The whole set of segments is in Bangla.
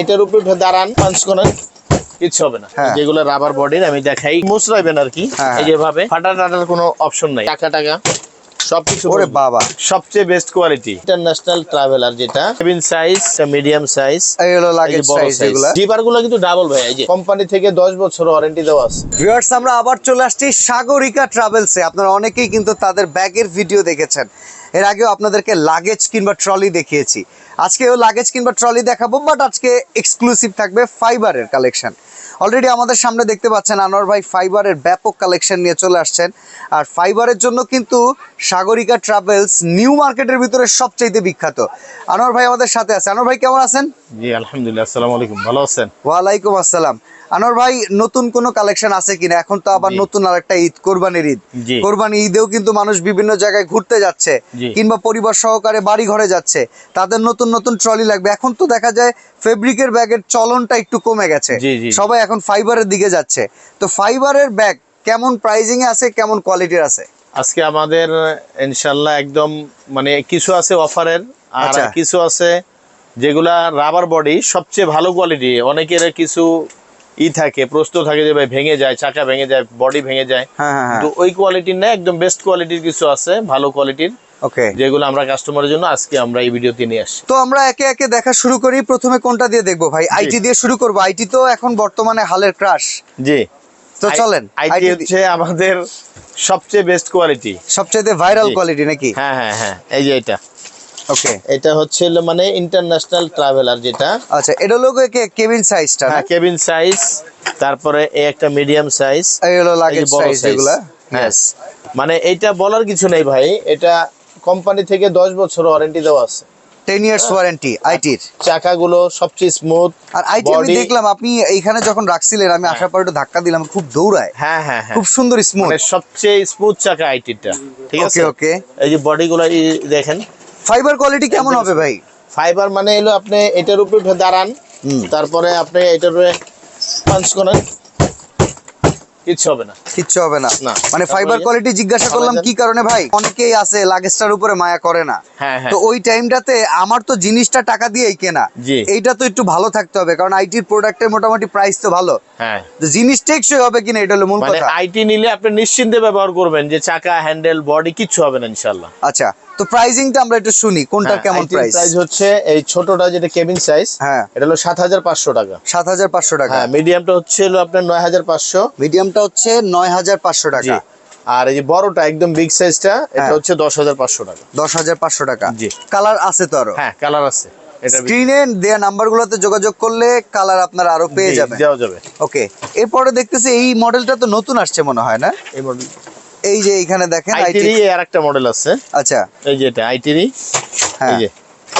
এটার উপরে দাঁড়ান পাঞ্চ করেন কিচ্ছু হবে না। হ্যাঁ। যেগুলো রাবার বডির আমি দেখাই। মুসরাইবেন আর কি। হ্যাঁ, এই যেভাবে ফাটা টাটার কোনো অপশন নাই। টাকা টাকা সবকিছু ওরে বাবা। সবচেয়ে বেস্ট কোয়ালিটি ইন্টারন্যাশনাল ট্রাভেলার যেটা কেবিন সাইজ মিডিয়াম সাইজ লাগেজগুলো কিন্তু ডাবল ভাই এই যে কোম্পানি থেকে 10 বছর ওয়ারেন্টি দেওয়া আছে। ভিউয়ার্স আমরা আবার চলে আসছি সাগরিকা ট্রাভেলসে আপনারা অনেকেই কিন্তু তাদের ব্যাগের ভিডিও দেখেছেন। এর আগেও আপনাদেরকে লাগেজ কিংবা ট্রলি দেখিয়েছি। আজকেও লাগেজ কিংবা ট্রলি দেখাবো বাট আজকে এক্সক্লুসিভ থাকবে ফাইবারের কালেকশন অলরেডি আমাদের সামনে দেখতে পাচ্ছেন আনোয়ার ভাই ফাইবারের ব্যাপক কালেকশন নিয়ে চলে আসছেন। আর ফাইবারের জন্য কিন্তু সাগরিকা ট্রাভেলস নিউ মার্কেটের ভিতরে সবচাইতে বিখ্যাত। আনোয়ার ভাই আমাদের সাথে আছে। আনোয়ার ভাই কেমন আছেন? জি আলহামদুলিল্লাহ আসসালামু আলাইকুম। ভালো আছেন? ওয়ালাইকুম আসসালাম। আনোয়ার ভাই নতুন কোনো কালেকশন আছে কিনা? এখন তো আবার। নতুন আরেকটা ঈদ কোরবানির ঈদ। কোরবানি ঈদেও কিন্তু মানুষ বিভিন্ন জায়গায় ঘুরতে যাচ্ছে কিংবা পরিবার সহকারে বাড়ি ঘরে যাচ্ছে। তাদের নতুন নতুন ট্রলি লাগবে। এখন তো দেখা যায় ফেব্রিকের ব্যাগের চলনটা একটু কমে গেছে। সবাই এখন ফাইবারের দিকে যাচ্ছে। তো ফাইবারের ব্যাগ কেমন প্রাইজিং এ আছে কেমন কোয়ালিটির আছে? আজকে আমাদের ইনশাল্লাহ একদম মানে কিছু আছে অফারের আর আচ্ছা। কিছু আছে যেগুলা রাবার বডি সবচেয়ে ভালো কোয়ালিটি অনেকের কিছু ই থাকে প্রস্ত থাকে যে ভাই ভেঙে যায় চাকা ভেঙে যায় বডি ভেঙে যায়। হ্যাঁ হ্যাঁ হ্যাঁ। তো ওই কোয়ালিটির না একদম বেস্ট কোয়ালিটির কিছু আছে ভালো কোয়ালিটির ওকে। যেগুলো আমরা কাস্টমারের জন্য আজকে আমরা এই ভিডিওতে নিয়ে আসছি। তো আমরা একে একে দেখা শুরু করি প্রথমে কোনটা দিয়ে দেখব ভাই? আইটি দিয়ে শুরু করব। আইটি তো এখন বর্তমানে হালের ক্রাশ জি। তো চলেন আইটি হচ্ছে আমাদের সবচেয়ে বেস্ট কোয়ালিটি সবচেয়ে ভাইরাল কোয়ালিটি নাকি? হ্যাঁ হ্যাঁ হ্যাঁ। এই যে এটা। ওকে এটা হচ্ছে মানে ইন্টারন্যাশনাল ট্রাভেলার যেটা। আচ্ছা এটা হলো কেবিন সাইজটা হ্যাঁ কেবিন সাইজ তারপরে এই একটা মিডিয়াম সাইজ এই হলো লাগেজ সাইজ। যেগুলা হ্যাঁ। মানে এইটা বলার কিছু নেই ভাই এটা কোম্পানি থেকে দশ বছর ওয়ারেন্টি দেওয়া আছে। 10 ইয়ার্স ওয়ারেন্টি আইটির চাকাগুলো সবচেয়ে স্মুথ আর আইটি আমি দেখলাম আপনি এইখানে যখন রাখছিলেন আমি আসার পর একটু ধাক্কা দিলাম খুব দৌড়ায়। হ্যাঁ হ্যাঁ হ্যাঁ। খুব সুন্দর স্মুথ মানে সবচেয়ে স্মুথ চাকা আইটিটা ঠিক আছে? ওকে ওকে এই যে বডি গুলো দেখেন ফাইবার কোয়ালিটি কেমন হবে ভাই? ফাইবার মানে এলো আপনি এটার উপরে দাঁড়ান তারপরে আপনি এটার উপরে পাঞ্চ করেন। কিচ্ছু হবে না। কিচ্ছু হবে না। না। মানে ফাইবার কোয়ালিটি জিজ্ঞাসা করলাম কি কারণে ভাই? অনেকেই আছে লাগেজটার উপরে মায়া করে না। হ্যাঁ হ্যাঁ। তো ওই টাইমটাতে আমার তো জিনিসটা টাকা দিয়েই কেনা। এইটা তো একটু ভালো থাকতে হবে কারণ আইটির প্রোডাক্টের মোটামুটি প্রাইস তো ভালো। হ্যাঁ। জিনিস টেকসই হবে কিনা এটা হলো মূল মানে কথা। আইটি নিলে আপনি নিশ্চিন্তে ব্যবহার করবেন যে চাকা হ্যান্ডেল বডি কিচ্ছু হবে না ইনশাল্লাহ আচ্ছা। তো প্রাইজিংটা আমরা একটু শুনি কোনটা কেমন প্রাইস প্রাইস হচ্ছে এই ছোটটা যেটা কেবিন সাইজ হ্যাঁ। এটা হলো সাত হাজার পাঁচশো টাকা। সাত হাজার পাঁচশো টাকা। হ্যাঁ মিডিয়ামটা হচ্ছে হলো আপনার নয় হাজার পাঁচশো। মিডিয়ামটা হচ্ছে নয় হাজার পাঁচশো জি। টাকা আর এই যে বড়টা একদম বিগ সাইজটা এটা হ্যাঁ। হচ্ছে দশ হাজার পাঁচশো টাকা। দশ হাজার পাঁচশো টাকা। জি। কালার আছে তো আরও? হ্যাঁ কালার আছে। স্ক্রিনে দেয়া নাম্বারগুলোতে যোগাযোগ করলে কালার আপনারা আরও পেয়ে যাবেন যাবে। ওকে এরপরে দেখতেছি এই মডেলটা তো নতুন আসছে মনে হয় না? এই মডেল এই যে এখানে দেখেন আইটিরি আইটি আর একটা মডেল আছে। আচ্ছা। এই যে এটা আইটিরি হ্যাঁ এই যে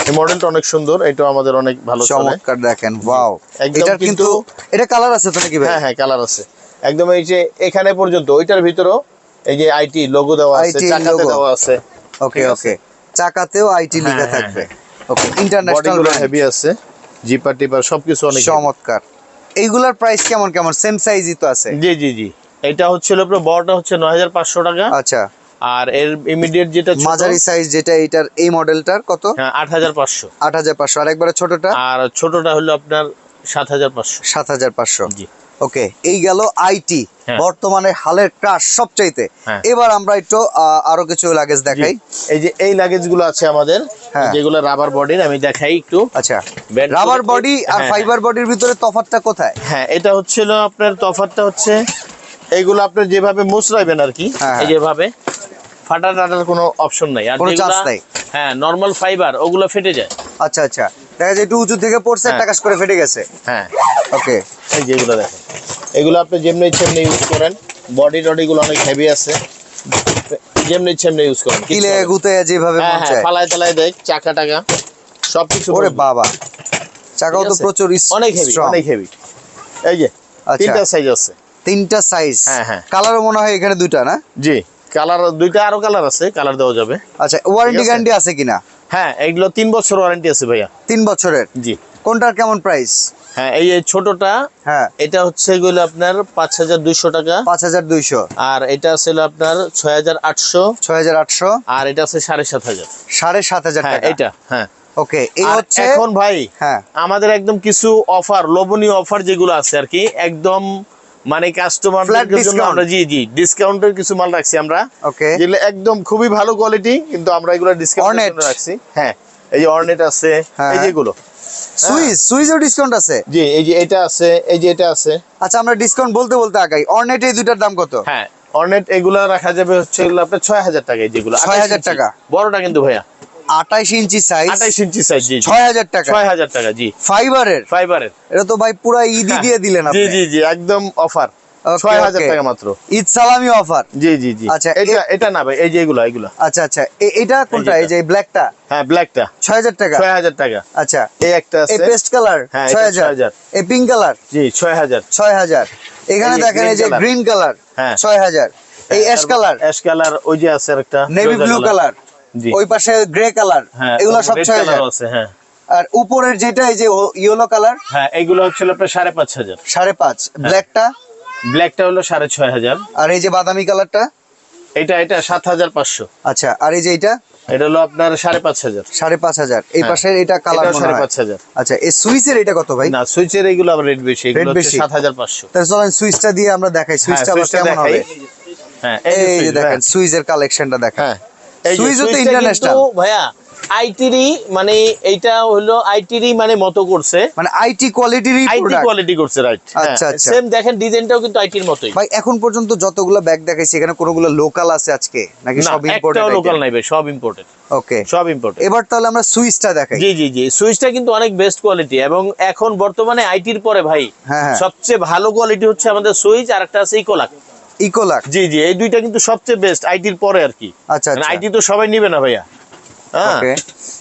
এই মডেলটা অনেক সুন্দর এটা আমাদের অনেক ভালো চলে। চমৎকার দেখেন ওয়াও এটার কিন্তু এটা কালার আছে তো নাকি ভাই? হ্যাঁ হ্যাঁ কালার আছে। একদম এই যে এখানে পর্যন্ত ওইটার ভিতরেও এই যে আইটি লোগো দেওয়া আছে চাকাতে দেওয়া আছে। ওকে ওকে চাকাতেও আইটি হ্যাঁ, লেখা হ্যাঁ, থাকবে। হ্যাঁ। ওকে ইন্টারন্যাশনালগুলো হেভি আছে জিপার টিপার সবকিছু অনেক চমৎকার। এইগুলার প্রাইস কেমন কেমন? সেম সাইজই তো আছে। জি জি জি। এটা হচ্ছে আপনার বড়টা হচ্ছে নয় হাজার পাঁচশো টাকা। আচ্ছা। আর এর ইমিডিয়েট যেটা ছোট, মাঝারি সাইজ যেটা এইটার এই মডেলটার কত? হ্যাঁ আট হাজার পাঁচশো। আট হাজার পাঁচশো। আর একবারে ছোটটা? আর ছোটটা হলো আপনার সাত হাজার পাঁচশো। সাত হাজার পাঁচশো। জি। ওকে এই গেল আইটি হ্যাঁ। বর্তমানে হালের ক্রাশ সবচাইতে। হ্যাঁ। এবার আমরা একটু আরও কিছু লাগেজ দেখাই। এই যে এই লাগেজগুলো আছে আমাদের হ্যাঁ। যেগুলো রাবার বডির আমি দেখাই একটু। আচ্ছা। রাবার বডি আর ফাইবার বডির ভিতরে তফাৎটা কোথায়? হ্যাঁ এটা হচ্ছিল আপনার তফাতটা হচ্ছে এইগুলো আপনি যেভাবে মুচড়াইবেন আর কি হ্যাঁ, এই যেভাবে। ফাটা টাটার কোনো অপশন নাই। আর। হ্যাঁ নর্মাল ফাইবার ওগুলো ফেটে যায়। আচ্ছা আচ্ছা। দেখা যায় একটু উঁচু থেকে পড়ছে হ্যাঁ। টাকাস করে ফেটে গেছে। হ্যাঁ। ওকে। এই যেগুলো দেখেন। এগুলো আপনি যেমনি ইচ্ছেমনি ইউজ করেন বডি টডি গুলো অনেক হেভি আছে। যেমনি ইচ্ছেমনি ইউজ করেন কিলে গুতে যেভাবে হ্যাঁ মন হ্যাঁ চায়। ফালায় টালায় দেখ চাকা টাকা সবকিছু ওরে বাবা। চাকাও তো প্রচুর অনেক হেভি অনেক হেভি এই যে আচ্ছা। তিনটা সাইজ আছে। তিনটা সাইজ হ্যাঁ, হ্যাঁ। কালারও মনে হয় এখানে দুইটা না? জি কালার দুইটা আরও কালার আছে কালার দেওয়া যাবে। আচ্ছা ওয়ারেন্টি। গ্যারান্টি আছে? কিনা? হ্যাঁ এইগুলো তিন বছর ওয়ারেন্টি আছে ভাইয়া। তিন বছরের? জি। কোনটার কেমন প্রাইস হ্যাঁ এই ছোটটা হ্যাঁ। এটা হচ্ছে এগুলো আপনার পাঁচ হাজার দুইশো টাকা। পাঁচ হাজার দুইশো। আর এটা ছিল আপনার ছয় হাজার আটশো। ছয় হাজার আটশো। আর এটা আছে সাড়ে সাত হাজার। সাড়ে সাত হাজার হ্যাঁ টাকা। এটা হ্যাঁ। ওকে এই হচ্ছে এখন ভাই হ্যাঁ। আমাদের একদম কিছু অফার লোভনীয় অফার যেগুলো আছে আর কি একদম মানে কাস্টমার আমরা জি জি ডিসকাউন্টের কিছু মাল রাখছি আমরা। ওকে যেগুলো একদম খুবই ভালো কোয়ালিটি কিন্তু আমরা এগুলো ডিসকাউন্ট রাখছি। হ্যাঁ এই যে অর্নেট আছে হ্যাঁ। এই যেগুলো সুইস সুইসের ডিসকাউন্ট আছে? জি এই যে এটা আছে এই যে এটা আছে। আচ্ছা আমরা ডিসকাউন্ট বলতে বলতে আগাই। অর্নেট এই দুইটার দাম কত? হ্যাঁ অর্নেট এগুলো রাখা যাবে হচ্ছে এগুলো আপনার ছয় হাজার টাকায় যেগুলো। 6,000 28 ইঞ্চি। টাকা। বড়টা কিন্তু ভাইয়া। আঠাইশ ইঞ্চি সাইজ আঠাইশ ইঞ্চি সাইজ জি ছয় হাজার টাকা। ছয় হাজার টাকা জি। ফাইবারের ফাইবারের এটা তো ভাই পুরো ঈদই দিয়ে দিলেন জি আপনি। জি জি একদম অফার Okay, ছয় হাজার okay. টাকা মাত্র। ঈদ সালামি অফার জি জি জি। আচ্ছা, এটা এটা না ভাই এই যে এগুলো এগুলো। আচ্ছা আচ্ছা এটা কোনটা? এই যে ব্ল্যাকটা হ্যাঁ ব্ল্যাকটা ছয় হাজার টাকা? ছয় হাজার টাকা। আচ্ছা এই একটা এই পেস্ট কালার হ্যাঁ, ছয় এটা হাজার। 6,000 এই পিঙ্ক কালার জি ছয় হাজার। ছয় হাজার। এখানে দেখেন এই যে। গ্রিন কালার হ্যাঁ। ছয় হাজার। এই অ্যাশ কালার অ্যাশ কালার ওই যে আছে একটা নেভি ব্লু কালার জি ওই পাশে গ্রে কালার হ্যাঁ এগুলো সব ছয় হাজার। আছে হ্যাঁ। আর উপরের যেটা এই যে ইয়েলো কালার হ্যাঁ এগুলো হচ্ছে আপনার সাড়ে পাঁচ হাজার। সাড়ে পাঁচ। ব্ল্যাকটা ব্ল্যাকটা হলো সাড়ে ছয় হাজার। আর এই যে বাদামি কালারটা এটা এটা সাত হাজার পাঁচশো। আচ্ছা আর এই যে এটা? এটা হলো আপনার সাড়ে পাঁচ হাজার। সাড়ে পাঁচ হাজার। এই হ্যাঁ। পাশের এটা কালার সাড়ে পাঁচ হাজার। আচ্ছা এই সুইচের এটা কত ভাই? না সুইচের এগুলো আবার রেট বেশি এগুলো হচ্ছে বেশি। সাত হাজার পাঁচশো। তাহলে চলেন সুইচটা দিয়ে আমরা দেখাই। সুইচটা আবার কেমন দেখাই। হবে? হ্যাঁ এই যে দেখেন হ্যাঁ। সুইচের কালেকশনটা দেখেন। হ্যাঁ। তো সুইচটা ভাইয়া মানে এইটা হলো মানে মতো করছে। মানে আইটি কোয়ালিটিরই আইটি কোয়ালিটি করছে রাইট আচ্ছা, আচ্ছা। সেম দেখেন ডিজাইনটাও কিন্তু আইটির মতোই। ভাই এখন পর্যন্ত যতগুলো ব্যাগ দেখাইছি এখানে কোনগুলো লোকাল আছে আজকে? নাকি সব ইম্পোর্টেড একটাও লোকাল নাই ভাই সব ইম্পোর্টেড ওকে সব ইম্পোর্টেড এবার তাহলে আমরা সুইচটা দেখাই। জি জি জি সুইচটা কিন্তু অনেক বেস্ট কোয়ালিটি এবং এখন বর্তমানে আইটির পরে ভাই হ্যাঁ, হ্যাঁ। সবচেয়ে ভালো কোয়ালিটি হচ্ছে আমাদের সুইচ আর একটা আছে ইকোলাক ইকোলাক জি জি এই দুইটা কিন্তু সবচেয়ে বেস্ট আইটির পরে আর কি। আচ্ছা আচ্ছা। আইটি তো সবাই নিবে না ভাইয়া। হ্যাঁ?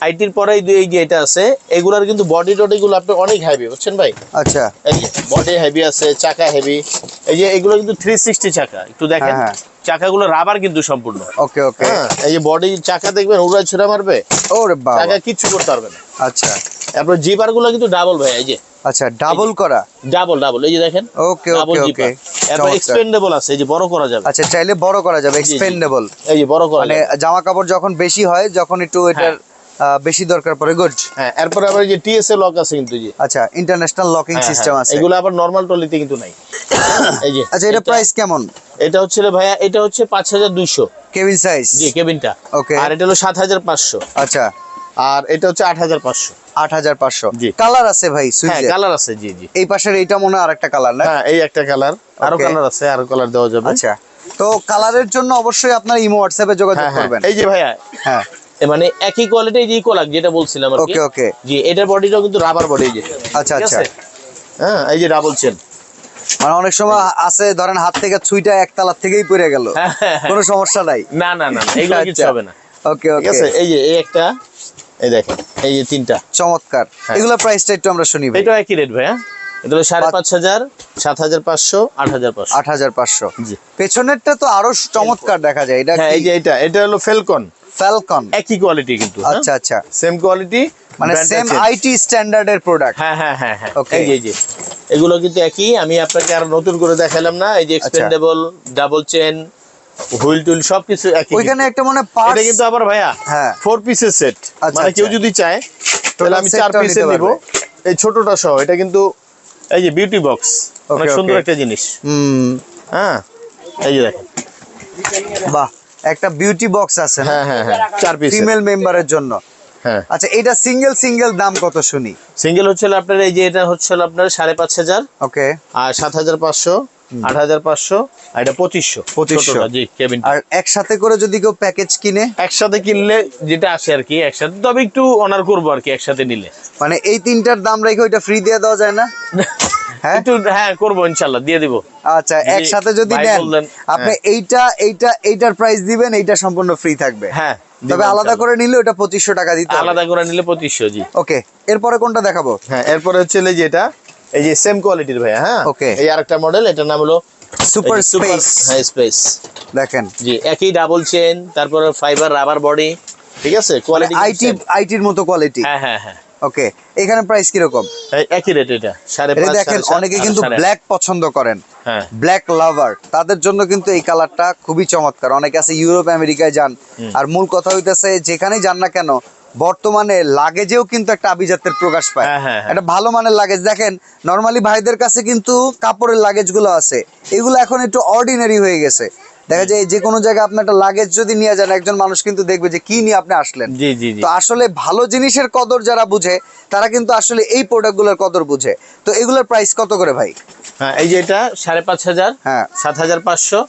আইটির পরে এই যে এটা আছে এগুলার কিন্তু বডি টডি গুলো আপনার অনেক হেভি বুঝছেন ভাই? আচ্ছা। এই যে বডি হেভি আছে চাকা হেভি এই যে এগুলো কিন্তু থ্রি সিক্সটি চাকা একটু দেখেন। হ্যাঁ, হ্যাঁ। চাকাগুলো রাবার কিন্তু সম্পূর্ণ। ওকে ওকে হ্যাঁ এই যে বডি চাকা দেখবেন উড়া ছুড়া মারবে। ওরে বাবা। চাকা কিচ্ছু করতে পারবে না। আচ্ছা। তারপর জিপারগুলো কিন্তু ডাবল ভাই এই যে। আচ্ছা ডাবল করা? ডাবল ডাবল এই যে দেখেন। ওকে ওকে ওকে এরপর এক্সপেন্ডেবল আছে এই যে বড় করা যাবে। আচ্ছা চাইলে বড় করা যাবে জি। এক্সপেন্ডেবল এই যে বড় করা মানে জামা কাপড় যখন বেশি হয় যখন একটু এটার বেশি দরকার পড়ে গুড হ্যাঁ এরপর আবার যে টিএসএ লক আছে কিন্তু যে। আচ্ছা ইন্টারন্যাশনাল লকিং হ্যাঁ, সিস্টেম হ্যাঁ, আছে। এগুলো আবার নরমাল টলিতে কিন্তু নাই। এই যে আচ্ছা এটা প্রাইস কেমন? এটা হচ্ছে রে ভাইয়া এটা হচ্ছে পাঁচ হাজার দুইশো। কেবিন সাইজ জি কেবিনটা। ওকে আর এটা হলো সাত হাজার পাঁচশো। আচ্ছা। আর এটা হচ্ছে আট হাজার পাঁচশো। আট হাজার পাঁচশো। কালার আছে ভাই কালার আছে জি জি। এই পাশের এইটা মনে হয় আরেকটা কালার না? হ্যাঁ এই একটা কালার আরও কালার আছে আরও কালার দেওয়া যাবে। আচ্ছা। তো কালারের জন্য অবশ্যই আপনার ইমো হোয়াটসঅ্যাপে যোগাযোগ হ্যাঁ, হ্যাঁ। করবেন। এই যে ভাইয়া হ্যাঁ। মানে একই কোয়ালিটি যে ইকোলাক যেটা বলছিলাম আর ওকে ওকে জি এটার বডিটাও কিন্তু রাবার বডি যে। আচ্ছা আচ্ছা। হ্যাঁ এই যে ডাবল চেন মানে অনেক সময় আছে ধরেন হাত থেকে ছুইটা এক তালার থেকেই পড়ে গেল। হ্যাঁ, হ্যাঁ, হ্যাঁ। কোনো সমস্যা নাই। না না না এগুলো কিছু আচ্ছা। হবে না। ওকে ওকে এই যে এই একটা। এই দেখেন এই যে তিনটা। চমৎকার। হ্যাঁ। এগুলোর প্রাইসটা একটু আমরা শুনি ভাই। এটাও একই রেট ভাইয়া এটা হলো সাড়ে পাঁচ- হাজার সাত হাজার পাঁচশো আট হাজার পাঁচশো। আট হাজার পাঁচশো। পেছনেরটা তো আরও চমৎকার দেখা যায় এটা হ্যাঁ এই যে এটা এটা হলো ফেলকন ফ্যালকন একই কোয়ালিটি কিন্তু আচ্ছা আচ্ছা। সেম কোয়ালিটি মানে সেম আইটি স্ট্যান্ডার্ডের প্রোডাক্ট হ্যাঁ হ্যাঁ হ্যাঁ হ্যাঁ। যে, এগুলো কিন্তু একই আমি আপনাকে আর নতুন করে দেখালাম না এই যে। এক্সপেন্ডেবল ডাবল চেন হুইল সবকিছু একই ওইখানে একটা মানে পার্ট এটা কিন্তু আবার ভাইয়া হ্যাঁ। ফোর পিসের সেট মানে কেউ আচ্ছা। যদি চায় তাহলে আমি চার পিসের নিব। এই ছোটটা সহ এটা কিন্তু এই যে বিউটি বক্স অনেক সুন্দর একটা জিনিস। হুম। হ্যাঁ? এই যে দেখেন। বাহ একটা বিউটি বক্স আছে হ্যাঁ হ্যাঁ হ্যাঁ। চার পিস ফিমেল মেম্বারের জন্য। আচ্ছা এটা সিঙ্গেল সিঙ্গেল দাম কত শুনি? সিঙ্গেল হচ্ছে আপনার এই যে এটা হচ্ছে আপনার সাড়ে পাঁচ হাজার। ওকে। আর সাত হাজার পাঁচশো আট হাজার পাঁচশো আর এটা পঁচিশশো। 2500 জি কেবিন আর একসাথে করে যদি কেউ প্যাকেজ কিনে? একসাথে কিনলে যেটা আসে আর কি একসাথে। তবে একটু অনার করব আর কি একসাথে নিলে। মানে এই তিনটার দাম রেখে ওইটা ফ্রি দিয়ে দেওয়া যায় না? হ্যাঁ একটু হ্যাঁ করব ইনশাল্লাহ দিয়ে দিব। আচ্ছা একসাথে যদি নেন আপনি হ্যাঁ। এইটা এইটা এইটার প্রাইস দিবেন এইটা সম্পূর্ণ ফ্রি থাকবে। হ্যাঁ তবে আলাদা করে নিলে ওটা পঁচিশশো টাকা দিতে আলাদা করে নিলে পঁচিশশো জি। ওকে এরপরে কোনটা দেখাবো? হ্যাঁ এরপরে হচ্ছে এই যে এটা এই যে সেম কোয়ালিটির ভাইয়া হ্যাঁ? Okay. এই আরেকটা মডেল এটার নাম হলো সুপার হ্যাঁ স্পেস দেখেন। জি একই ডাবল চেন তারপরে ফাইবার রাবার বডি ঠিক আছে? কোয়ালিটি আইটি আইটির মতো কোয়ালিটি হ্যাঁ হ্যাঁ হ্যাঁ। ওকে এখানে প্রাইস কীরকম? একই রেট এটা এটা দেখেন অনেকে কিন্তু ব্ল্যাক পছন্দ করেন। হ্যাঁ। ব্ল্যাক লাভার তাদের জন্য কিন্তু এই কালারটা খুবই চমৎকার। অনেকে আছে ইউরোপ আমেরিকায় যান। আর মূল কথা হইতেছে যেখানেই যান না কেন বর্তমানে লাগেজেও কিন্তু একটা আভিজাত্যের প্রকাশ পায়। হ্যাঁ, হ্যাঁ, হ্যাঁ। একটা ভালো মানের লাগেজ দেখেন নর্মালি ভাইদের কাছে কিন্তু কাপড়ের লাগেজগুলো আছে। এগুলো এখন একটু অর্ডিনারি হয়ে গেছে। দেখা যায় যে কোনো জায়গায় আপনি একটা লাগেজ যদি নিয়ে যান একজন মানুষ কিন্তু দেখবে যে কি নিয়ে আপনি আসলেন। জি জি জি। তো আসলে ভালো জিনিসের কদর যারা বুঝে তারা কিন্তু আসলে এই প্রোডাক্টগুলোর কদর বুঝে। তো এগুলোর প্রাইস কত করে ভাই? হ্যাঁ এই যে এটা সাড়ে পাঁচ হাজার হ্যাঁ। সাত হাজার পাঁচশো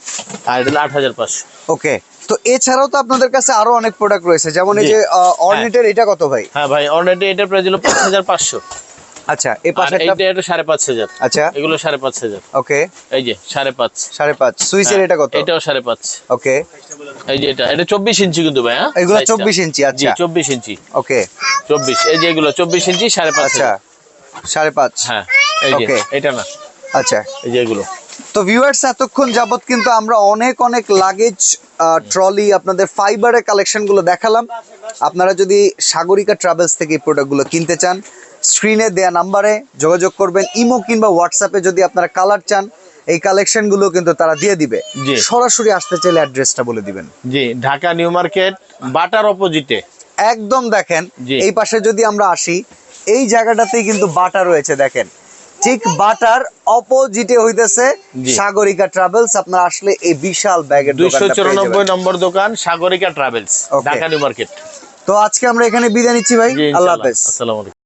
আর এটা আট হাজার পাঁচশো। ওকে তো এছাড়াও তো আপনাদের কাছে আরও অনেক প্রোডাক্ট রয়েছে। যেমন এই। যে অর্নেটের এটা কত ভাই? হ্যাঁ ভাই অনলাইনে এটা প্রাইস হলো পাঁচ হাজার পাঁচশো। আচ্ছা এই পাশে এটা পাঁচ হাজার। আচ্ছা। এগুলো সাড়ে পাঁচ হাজার। ওকে। এই যে সাড়ে পাঁচ। সাড়ে পাঁচ। সুইচের এটা কত? এটাও সাড়ে পাঁচ। ওকে। এই যে এটা এটা চব্বিশ ইঞ্চি কিন্তু ভাই হ্যাঁ? এগুলো 24 ইঞ্চি, জি আচ্ছা। চব্বিশ ইঞ্চি। ওকে। চব্বিশ। এই যে এগুলো চব্বিশ ইঞ্চি সাড়ে পাঁচ আচ্ছা। হাজার। সাড়ে পাঁচ। হ্যাঁ এই যে এটা না। আচ্ছা। এই যে এগুলো। তো ভিউয়ার্স এতক্ষণ যাবত কিন্তু আমরা অনেক অনেক লাগেজ ট্রলি আপনাদের ফাইবারের কালেকশনগুলো দেখালাম। আপনারা যদি সাগরিকা ট্রাভেলস থেকে এই প্রোডাক্টগুলো কিনতে চান স্ক্রিনে দেয়া নাম্বারে যোগাযোগ করবেন ইমো কিংবা হোয়াটসঅ্যাপে যদি আপনারা কালার চান এই কালেকশনগুলো কিন্তু তারা দিয়ে দিবে। সরাসরি আসতে চাইলে অ্যাড্রেসটা বলে দিবেন। জি ঢাকা নিউ মার্কেট বাটার অপোজিটে। একদম দেখেন এই পাশে যদি আমরা আসি এই জায়গাটাতেই কিন্তু বাটা রয়েছে দেখেন। ঠিক বাটার অপোজিটে হইতেছে সাগরিকা ট্রাভেলস আপনারা আসলে এই বিশাল ব্যাগের দুইশো দোকানটা চুরানব্বই। নম্বর দোকান Sagarika travels Dhaka new market. তো আজকে আমরা এখানে বিদায় নিচ্ছি ভাই আল্লাহ হাফেজ। আসসালামু আলাইকুম।